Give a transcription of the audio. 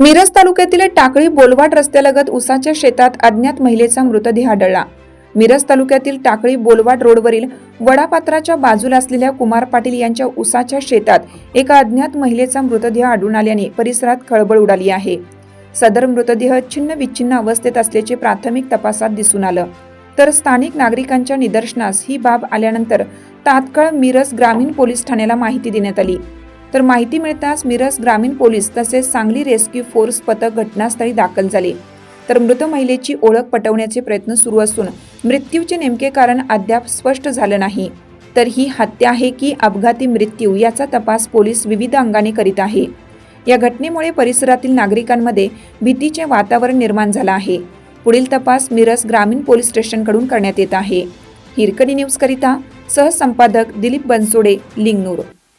मिरज तालुक्यातील टाकळी बोलवाट रस्त्यालगत उसाच्या शेतात अज्ञात महिलेचा मृतदेह आढळला. मिरज तालुक्यातील टाकळी बोलवाट रोडवरील वडापात्राच्या बाजूला असलेल्या कुमार पाटील यांच्या उसाच्या शेतात एका अज्ञात महिलेचा मृतदेह आढळून आल्याने परिसरात खळबळ उडाली आहे. सदर मृतदेह छिन्न विच्छिन्न अवस्थेत असल्याचे प्राथमिक तपासात दिसून आलं. तर स्थानिक नागरिकांच्या निदर्शनास ही बाब आल्यानंतर तात्काळ मिरज ग्रामीण पोलीस ठाण्याला माहिती देण्यात आली. तर माहिती मिळताच मिरज ग्रामीण पोलीस तसेच सांगली रेस्क्यू फोर्स पथक घटनास्थळी दाखल झाले. तर मृत महिलेची ओळख पटवण्याचे प्रयत्न सुरू असून मृत्यूचे नेमके कारण अद्याप स्पष्ट झालं नाही. तर ही हत्या आहे की अपघाती मृत्यू याचा तपास पोलीस विविध अंगाने करीत आहे. या घटनेमुळे परिसरातील नागरिकांमध्ये भीतीचे वातावरण निर्माण झालं आहे. पुढील तपास मिरज ग्रामीण पोलीस स्टेशनकडून करण्यात येत आहे. हिरकणी न्यूजकरिता सहसंपादक दिलीप बनसोडे लिंगनूर.